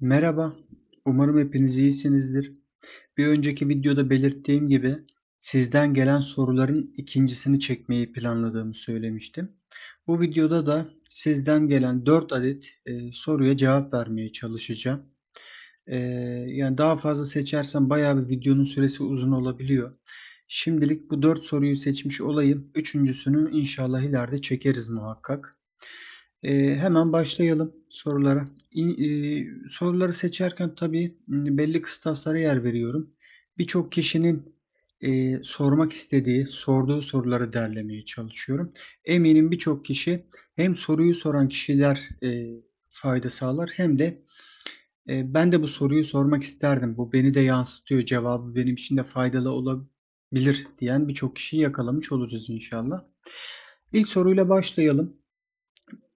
Merhaba, umarım hepiniz iyisinizdir. Bir önceki videoda belirttiğim gibi sizden gelen soruların ikincisini çekmeyi planladığımı söylemiştim. Bu videoda da sizden gelen 4 adet e, soruya cevap vermeye çalışacağım. E, yani daha fazla seçersem bayağı bir videonun süresi uzun olabiliyor. Şimdilik bu 4 soruyu seçmiş olayım. Üçüncüsünü inşallah ileride çekeriz muhakkak. E, hemen başlayalım sorulara. E, soruları seçerken tabii m, belli kıstaslara yer veriyorum. Birçok kişinin e, sormak istediği, sorduğu soruları derlemeye çalışıyorum. Eminim birçok kişi hem soruyu soran kişiler e, fayda sağlar hem de e, ben de bu soruyu sormak isterdim. Bu beni de yansıtıyor. Cevabı benim için de faydalı olabilir diyen birçok kişiyi yakalamış olacağız inşallah. İlk soruyla başlayalım.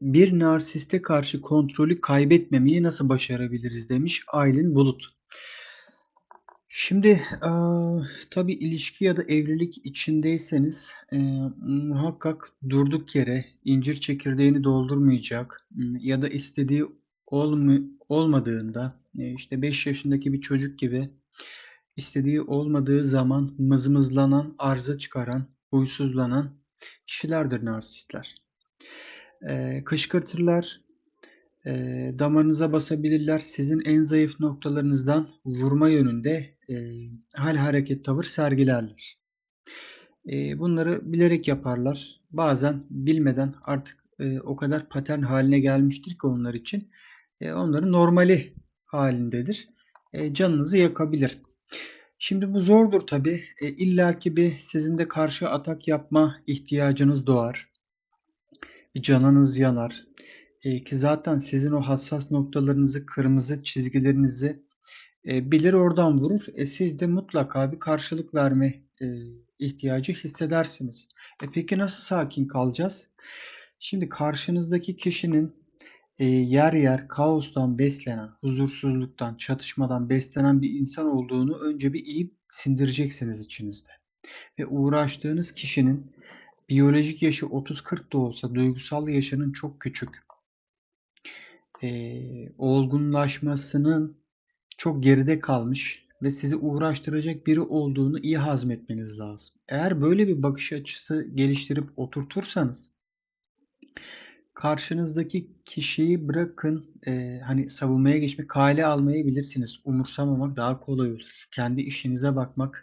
Bir narsiste karşı kontrolü kaybetmemeyi nasıl başarabiliriz demiş Aylin Bulut. Şimdi eee tabii ilişki ya da evlilik içindeyseniz eee, muhakkak durduk yere incir çekirdeğini doldurmayacak ya da istediği olmu olmadığında e, işte 5 yaşındaki bir çocuk gibi istediği olmadığı zaman mızmızlanan, arıza çıkaran, huysuzlanan kişilerdir narsistler. Eee, kışkırtırlar, eee, damarınıza basabilirler. Sizin en zayıf noktalarınızdan vurma yönünde eee, hal, hareket, tavır sergilerler. Eee, bunları bilerek yaparlar. Bazen bilmeden artık eee, o kadar patern haline gelmiştir ki onlar için. Eee, onların normali halindedir. Eee, canınızı yakabilir. Şimdi bu zordur tabii. E, illaki bir sizin de karşı atak yapma ihtiyacınız doğar. Bir canınız yanar. E, ki zaten sizin o hassas noktalarınızı, kırmızı çizgilerinizi e, bilir oradan vurur. E, siz de mutlaka bir karşılık verme e, ihtiyacı hissedersiniz. E, peki nasıl sakin kalacağız? Şimdi karşınızdaki kişinin e, yer yer kaostan beslenen, huzursuzluktan, çatışmadan beslenen bir insan olduğunu önce bir iyi sindireceksiniz içinizde. Ve uğraştığınız kişinin biyolojik yaşı 30-40 da olsa duygusal yaşının çok küçük. E, olgunlaşmasının çok geride kalmış ve sizi uğraştıracak biri olduğunu iyi hazmetmeniz lazım. Eğer böyle bir bakış açısı geliştirip oturtursanız karşınızdaki kişiyi bırakın e, hani savunmaya geçmek, kale almayı bilirsiniz. Umursamamak daha kolay olur. Kendi işinize bakmak,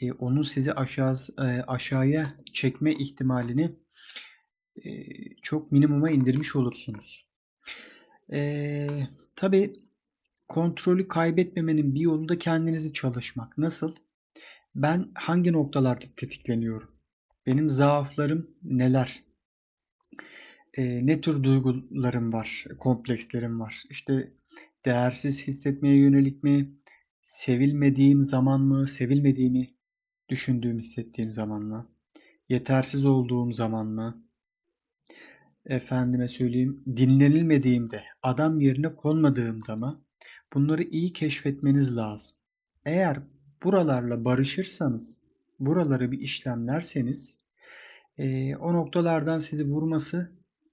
e, onun sizi aşağı e, aşağıya çekme ihtimalini e, çok minimuma indirmiş olursunuz. E, tabii kontrolü kaybetmemenin bir yolu da kendinizi çalışmak. Nasıl? Ben hangi noktalarda tetikleniyorum? Benim zaaflarım neler? e, ne tür duygularım var, komplekslerim var? İşte değersiz hissetmeye yönelik mi, sevilmediğim zaman mı, sevilmediğimi düşündüğüm, hissettiğim zaman mı, yetersiz olduğum zaman mı, efendime söyleyeyim, dinlenilmediğimde, adam yerine konmadığımda mı? Bunları iyi keşfetmeniz lazım. Eğer buralarla barışırsanız, buraları bir işlemlerseniz, e, o noktalardan sizi vurması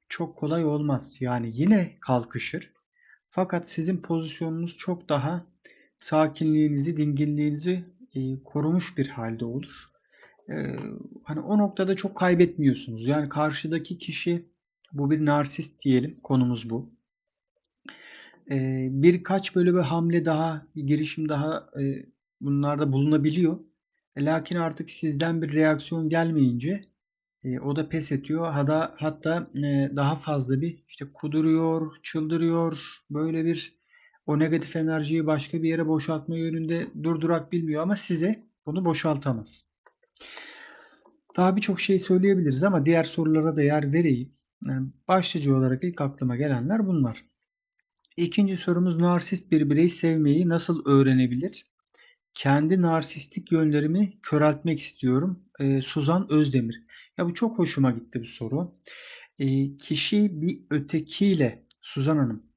çok kolay olmaz. Yani yine kalkışır. Fakat sizin pozisyonunuz çok daha sakinliğinizi, dinginliğinizi e, korumuş bir halde olur. E, hani o noktada çok kaybetmiyorsunuz. Yani karşıdaki kişi bu bir narsist diyelim. Konumuz bu. E, birkaç böyle bir hamle daha, bir girişim daha e, bunlarda bulunabiliyor. E, lakin artık sizden bir reaksiyon gelmeyince e, o da pes ediyor. Hatta, hatta e, daha fazla bir işte kuduruyor, çıldırıyor. Böyle bir o negatif enerjiyi başka bir yere boşaltma yönünde durdurak bilmiyor ama size bunu boşaltamaz. Daha birçok şey söyleyebiliriz ama diğer sorulara da yer vereyim. Yani başlıca olarak ilk aklıma gelenler bunlar. İkinci sorumuz narsist bir birey sevmeyi nasıl öğrenebilir? Kendi narsistik yönlerimi köreltmek istiyorum. Ee, Suzan Özdemir. Ya bu çok hoşuma gitti bu soru. E, kişi bir ötekiyle, Suzan Hanım,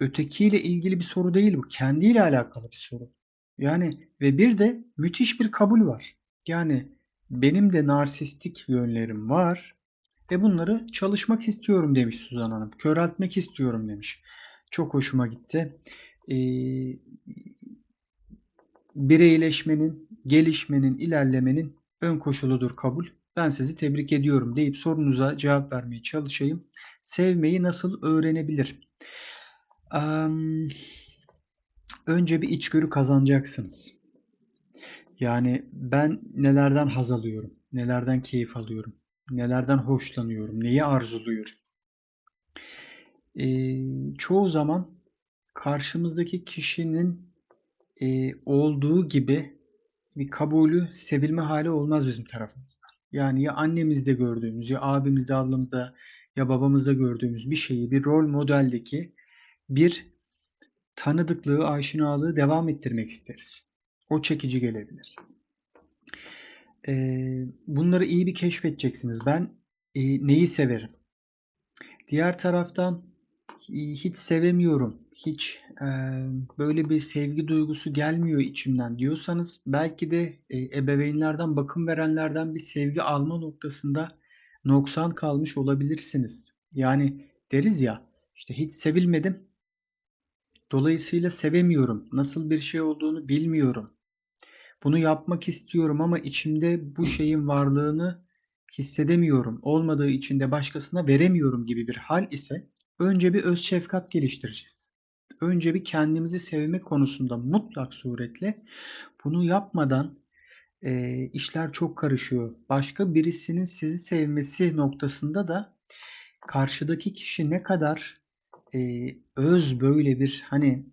ötekiyle ilgili bir soru değil bu. Kendiyle alakalı bir soru. Yani ve bir de müthiş bir kabul var. Yani benim de narsistik yönlerim var ve bunları çalışmak istiyorum demiş Suzan Hanım. Köreltmek istiyorum demiş. Çok hoşuma gitti. eee, bireyleşmenin, gelişmenin, ilerlemenin ön koşuludur kabul. Ben sizi tebrik ediyorum deyip sorunuza cevap vermeye çalışayım. Sevmeyi nasıl öğrenebilir? Önce bir içgörü kazanacaksınız. Yani ben nelerden haz alıyorum, nelerden keyif alıyorum, nelerden hoşlanıyorum, neyi arzuluyorum. Eee, çoğu zaman karşımızdaki kişinin eee, olduğu gibi bir kabulü, sevilme hali olmaz bizim tarafımızdan. Yani ya annemizde gördüğümüz, ya abimizde, ablamızda, ya babamızda gördüğümüz bir şeyi, bir rol modeldeki bir tanıdıklığı, aşinalığı devam ettirmek isteriz. O çekici gelebilir. Eee, bunları iyi bir keşfedeceksiniz. Ben eee, neyi severim? Diğer taraftan eee, hiç sevemiyorum, hiç eee, böyle bir sevgi duygusu gelmiyor içimden diyorsanız belki de eee, ebeveynlerden, bakım verenlerden bir sevgi alma noktasında noksan kalmış olabilirsiniz. Yani deriz ya işte hiç sevilmedim, dolayısıyla sevemiyorum, nasıl bir şey olduğunu bilmiyorum. Bunu yapmak istiyorum ama içimde bu şeyin varlığını hissedemiyorum. Olmadığı için de başkasına veremiyorum gibi bir hal ise önce bir öz şefkat geliştireceğiz. Önce bir kendimizi sevme konusunda mutlak suretle bunu yapmadan e, işler çok karışıyor. Başka birisinin sizi sevmesi noktasında da karşıdaki kişi ne kadar e, öz böyle bir hani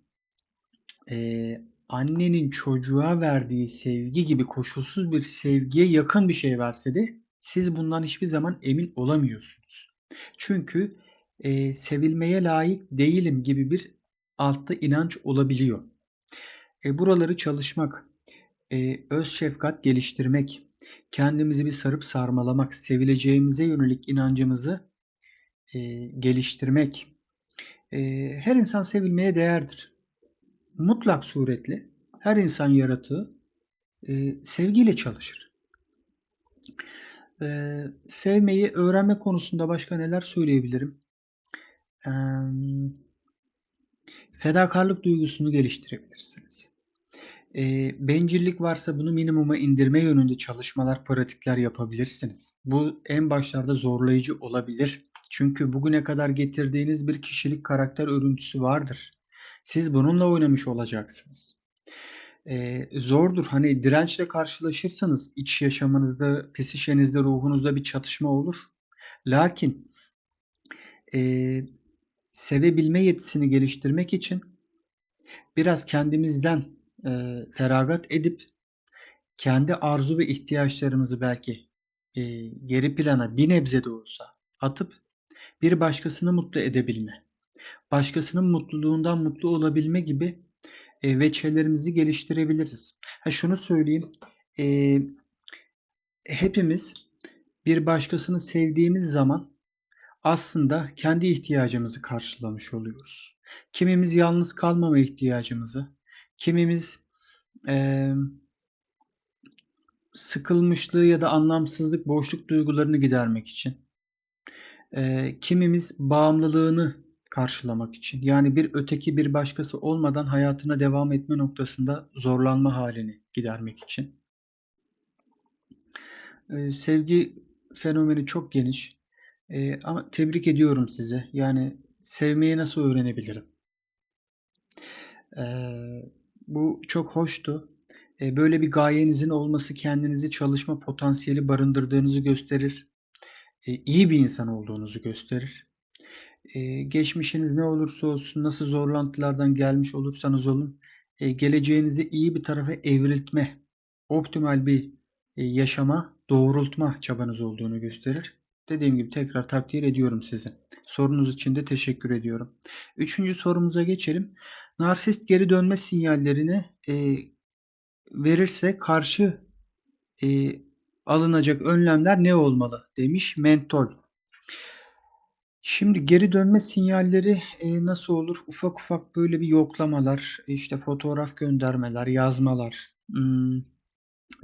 e, annenin çocuğa verdiği sevgi gibi koşulsuz bir sevgiye yakın bir şey verse de siz bundan hiçbir zaman emin olamıyorsunuz. Çünkü e, sevilmeye layık değilim gibi bir altta inanç olabiliyor. E, buraları çalışmak, e, öz şefkat geliştirmek, kendimizi bir sarıp sarmalamak, sevileceğimize yönelik inancımızı e, geliştirmek. E, her insan sevilmeye değerdir mutlak suretle her insan yaratığı e, sevgiyle çalışır. E, sevmeyi öğrenme konusunda başka neler söyleyebilirim? E, fedakarlık duygusunu geliştirebilirsiniz. E, bencillik varsa bunu minimuma indirme yönünde çalışmalar, pratikler yapabilirsiniz. Bu en başlarda zorlayıcı olabilir. Çünkü bugüne kadar getirdiğiniz bir kişilik karakter örüntüsü vardır. Siz bununla oynamış olacaksınız. Ee, zordur. Hani dirençle karşılaşırsanız iç yaşamınızda, psişenizde, ruhunuzda bir çatışma olur. Lakin e, sevebilme yetisini geliştirmek için biraz kendimizden e, feragat edip kendi arzu ve ihtiyaçlarımızı belki e, geri plana bir nebze de olsa atıp bir başkasını mutlu edebilme başkasının mutluluğundan mutlu olabilme gibi e, veçelerimizi geliştirebiliriz. Ha şunu söyleyeyim, e, hepimiz bir başkasını sevdiğimiz zaman aslında kendi ihtiyacımızı karşılamış oluyoruz. Kimimiz yalnız kalmama ihtiyacımızı, kimimiz e, sıkılmışlığı ya da anlamsızlık, boşluk duygularını gidermek için, e, kimimiz bağımlılığını karşılamak için. Yani bir öteki bir başkası olmadan hayatına devam etme noktasında zorlanma halini gidermek için. Ee, sevgi fenomeni çok geniş. Ee, ama tebrik ediyorum size. Yani sevmeyi nasıl öğrenebilirim? Ee, bu çok hoştu. Ee, böyle bir gayenizin olması kendinizi çalışma potansiyeli barındırdığınızı gösterir. Ee, iyi bir insan olduğunuzu gösterir. Ee, geçmişiniz ne olursa olsun, nasıl zorlantılardan gelmiş olursanız olun, e, geleceğinizi iyi bir tarafa evriltme, optimal bir e, yaşama doğrultma çabanız olduğunu gösterir. Dediğim gibi tekrar takdir ediyorum sizi. Sorunuz için de teşekkür ediyorum. Üçüncü sorumuza geçelim. Narsist geri dönme sinyallerini e, verirse karşı e, alınacak önlemler ne olmalı demiş Mentol. Şimdi geri dönme sinyalleri e, nasıl olur? Ufak ufak böyle bir yoklamalar, işte fotoğraf göndermeler, yazmalar, hmm,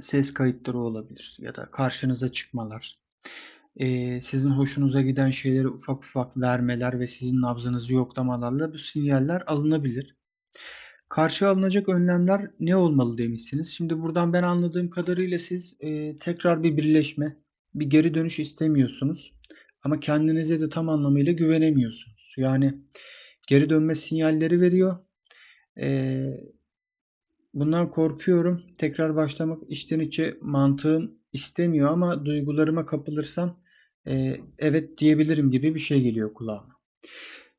ses kayıtları olabilir ya da karşınıza çıkmalar. E, sizin hoşunuza giden şeyleri ufak ufak vermeler ve sizin nabzınızı yoklamalarla bu sinyaller alınabilir. Karşı alınacak önlemler ne olmalı demişsiniz. Şimdi buradan ben anladığım kadarıyla siz e, tekrar bir birleşme, bir geri dönüş istemiyorsunuz. Ama kendinize de tam anlamıyla güvenemiyorsunuz. Yani geri dönme sinyalleri veriyor. E, bundan korkuyorum. Tekrar başlamak içten içe mantığım istemiyor ama duygularıma kapılırsam e, evet diyebilirim gibi bir şey geliyor kulağıma.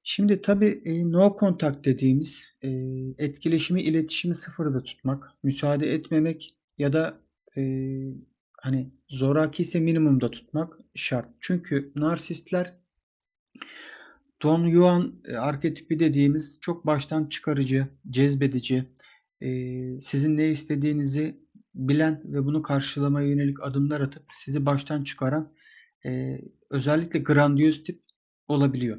Şimdi tabii e, no contact dediğimiz e, etkileşimi, iletişimi sıfırda tutmak, müsaade etmemek ya da e, hani zoraki ise minimumda tutmak şart. Çünkü narsistler Don Juan e, arketipi dediğimiz çok baştan çıkarıcı, cezbedici, e, sizin ne istediğinizi bilen ve bunu karşılamaya yönelik adımlar atıp sizi baştan çıkaran e, özellikle grandiyoz tip olabiliyor.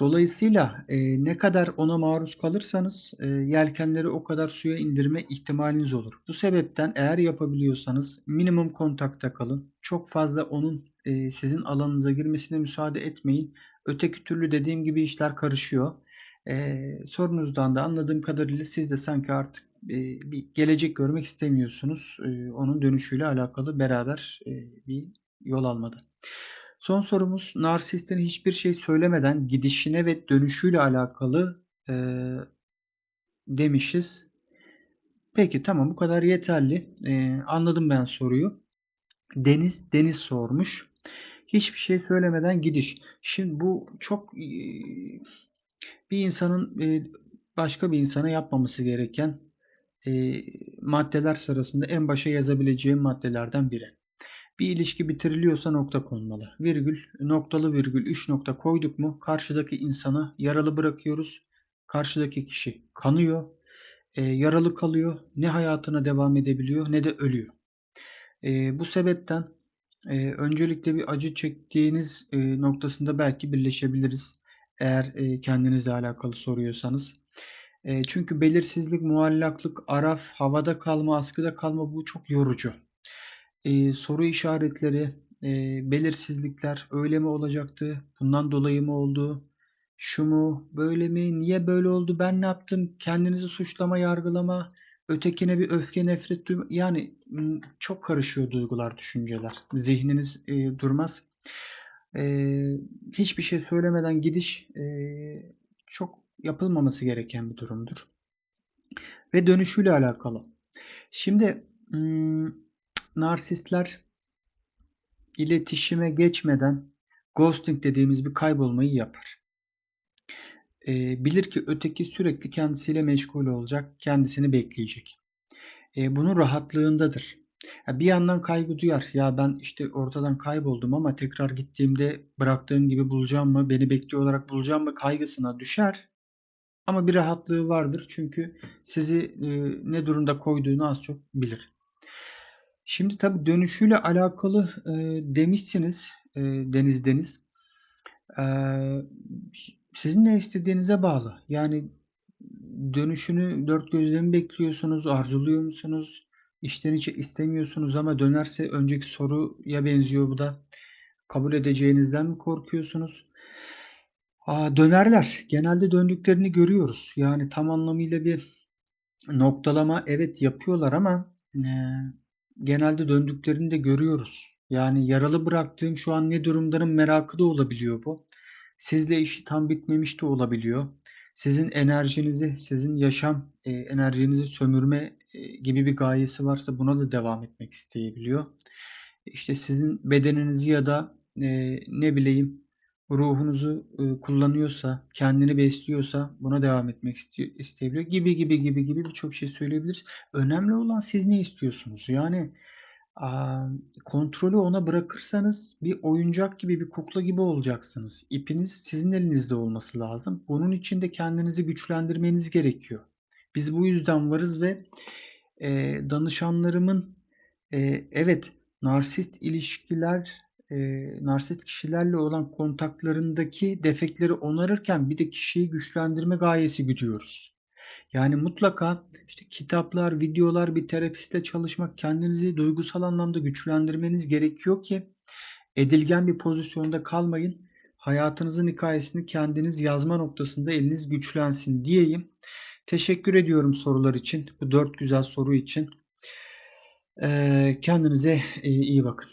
Dolayısıyla e, ne kadar ona maruz kalırsanız e, yelkenleri o kadar suya indirme ihtimaliniz olur. Bu sebepten eğer yapabiliyorsanız minimum kontakta kalın. Çok fazla onun e, sizin alanınıza girmesine müsaade etmeyin. Öteki türlü dediğim gibi işler karışıyor. E, sorunuzdan da anladığım kadarıyla siz de sanki artık e, bir gelecek görmek istemiyorsunuz. E, onun dönüşüyle alakalı beraber e, bir yol almadı. Son sorumuz narsistin hiçbir şey söylemeden gidişine ve dönüşüyle alakalı e, demişiz. Peki tamam bu kadar yeterli. E, anladım ben soruyu. Deniz Deniz sormuş. Hiçbir şey söylemeden gidiş. Şimdi bu çok e, bir insanın e, başka bir insana yapmaması gereken e, maddeler sırasında en başa yazabileceğim maddelerden biri. Bir ilişki bitiriliyorsa nokta konmalı. Virgül, noktalı virgül, üç nokta koyduk mu karşıdaki insanı yaralı bırakıyoruz. Karşıdaki kişi kanıyor, e, yaralı kalıyor. Ne hayatına devam edebiliyor ne de ölüyor. E, bu sebepten e, öncelikle bir acı çektiğiniz e, noktasında belki birleşebiliriz. Eğer e, kendinizle alakalı soruyorsanız. E, çünkü belirsizlik, muallaklık, araf, havada kalma, askıda kalma bu çok yorucu. Eee, soru işaretleri, eee, belirsizlikler öyle mi olacaktı? Bundan dolayı mı oldu? Şu mu? Böyle mi? Niye böyle oldu? Ben ne yaptım? Kendinizi suçlama, yargılama, ötekine bir öfke, nefret duyma. Yani çok karışıyor duygular, düşünceler. Zihniniz eee, durmaz. Eee, hiçbir şey söylemeden gidiş eee, çok yapılmaması gereken bir durumdur. Ve dönüşüyle alakalı. Şimdi ım, narsistler iletişime geçmeden ghosting dediğimiz bir kaybolmayı yapar. E, bilir ki öteki sürekli kendisiyle meşgul olacak, kendisini bekleyecek. E, bunun rahatlığındadır. Ya bir yandan kaygı duyar. Ya ben işte ortadan kayboldum ama tekrar gittiğimde bıraktığım gibi bulacağım mı, beni bekliyor olarak bulacağım mı kaygısına düşer. Ama bir rahatlığı vardır çünkü sizi e, ne durumda koyduğunu az çok bilir. Şimdi tabii dönüşüyle alakalı, eee, demişsiniz, eee, Deniz Deniz. Eee, sizin ne istediğinize bağlı. Yani dönüşünü dört gözle mi bekliyorsunuz, arzuluyor musunuz? İçten içe istemiyorsunuz ama dönerse önceki soruya benziyor bu da. Kabul edeceğinizden mi korkuyorsunuz? Aaa, dönerler. Genelde döndüklerini görüyoruz. Yani tam anlamıyla bir noktalama evet yapıyorlar ama, eee genelde döndüklerini de görüyoruz. Yani yaralı bıraktığım şu an ne durumdanın merakı da olabiliyor bu. Sizle işi tam bitmemiş de olabiliyor. Sizin enerjinizi, sizin yaşam e, enerjinizi sömürme e, gibi bir gayesi varsa buna da devam etmek isteyebiliyor. İşte sizin bedeninizi ya da e, ne bileyim ruhunuzu e, kullanıyorsa, kendini besliyorsa buna devam etmek istiyor, gibi gibi gibi gibi birçok şey söyleyebiliriz. Önemli olan siz ne istiyorsunuz? Yani kontrolü ona bırakırsanız bir oyuncak gibi, bir kukla gibi olacaksınız. İpiniz sizin elinizde olması lazım. Bunun için de kendinizi güçlendirmeniz gerekiyor. Biz bu yüzden varız ve danışanlarımın evet narsist ilişkiler e, narsist kişilerle olan kontaklarındaki defekleri onarırken bir de kişiyi güçlendirme gayesi güdüyoruz. Yani mutlaka işte kitaplar, videolar, bir terapiste çalışmak, kendinizi duygusal anlamda güçlendirmeniz gerekiyor ki edilgen bir pozisyonda kalmayın. Hayatınızın hikayesini kendiniz yazma noktasında eliniz güçlensin diyeyim. Teşekkür ediyorum sorular için. Bu dört güzel soru için. Ee, kendinize e, iyi bakın.